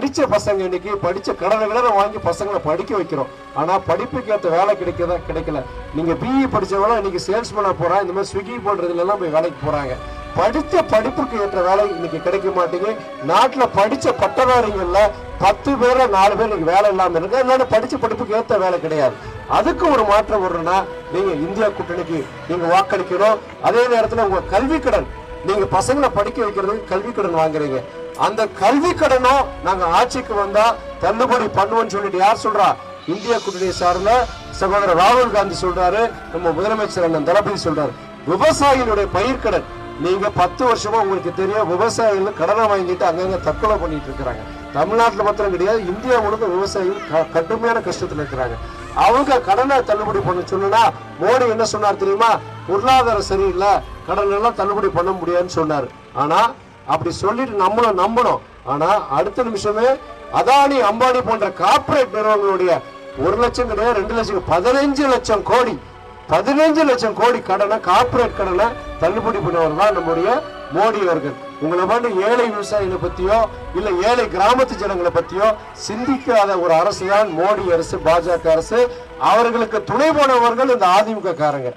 படித்த பசங்க இன்னைக்கு படித்த கடனை விலை வாங்கி பசங்களை படிக்க வைக்கிறோம். ஆனால் படிப்புக்கு ஏற்ற வேலை கிடைக்கிறதா கிடைக்கல. நீங்கள் பிஇ படித்தவங்க இன்னைக்கு சேல்ஸ் பண்ண போகிறான் இந்த மாதிரி ஸ்விக்கி போடுறதுலாம் போய் வேலைக்கு போகிறாங்க படித்த படிப்புக்கு ஏற்ற வேலை இன்னைக்கு கிடைக்க மாட்டேங்குது. நாட்டில் படித்த பட்டதாரிகளில் பத்து பேர் நாலு பேர் இன்னைக்கு வேலை இல்லாமல் இருக்கு. அதனால படித்த படிப்புக்கு ஏற்ற வேலை கிடையாது. அதுக்கு ஒரு மாற்றம் வரணும்னா நீங்கள் இந்தியா கூட்டணிக்கு நீங்கள் வாக்களிக்கணும். அதே நேரத்தில் உங்கள் கல்வி கடன் நீங்க பசங்களை படிக்க வைக்கிறதுக்கு கல்வி கடன் வாங்குறீங்க. அந்த கல்வி கடனும் நாங்க ஆட்சிக்கு வந்தா தள்ளுபடி பண்ணுவோம்னு சொல்லிட்டு யார் சொல்றா? இந்திய கூட்டணி சார்ந்த சகோதரர் ராகுல் காந்தி சொல்றாரு நம்ம முதலமைச்சர் அண்ணன் தளபதி சொல்றாரு. விவசாயிகளுடைய பயிர்க்கடன் நீங்க பத்து வருஷமா உங்களுக்கு தெரியும் விவசாயிகள் கடனை வாங்கிட்டு அங்கங்க தற்கொலை பண்ணிட்டு இருக்கிறாங்க. தமிழ்நாட்டுல மாத்திரம் கிடையாது இந்தியா முழுக்க விவசாயிகள் க- கடுமையான கஷ்டத்துல இருக்கிறாங்க. அவங்க கடனை தள்ளுபடி பண்ண சொன்னா மோடி என்ன சொன்னார் தெரியுமா? பொருளாதாரம் சரியில்லை கடன் எல்லாம் தள்ளுபடி பண்ண முடியாதுன்னு சொன்னார். ஆனா அப்படி சொல்லிட்டு நம்மளும் நம்பணும். ஆனா அடுத்த நிமிஷமே அதானி அம்பானி போன்ற கார்பரேட் நிறுவனங்களுடைய ஒரு லட்சம் கிடையாது ரெண்டு லட்சம் பதினஞ்சு லட்சம் கோடி பதினஞ்சு லட்சம் கோடி கடனை கார்பரேட் கடனை தள்ளுபடி பண்ணவர் தான் நம்முடைய மோடி அவர்கள். உங்களை மாதிரி ஏழை விவசாயிகளை பத்தியோ இல்ல ஏழை கிராமத்து ஜனங்களை பத்தியோ சிந்திக்காத ஒரு அரசு தான் மோடி அரசு பாஜக அரசு. அவர்களுக்கு துணை போனவர்கள் இந்த அதிமுக காரங்க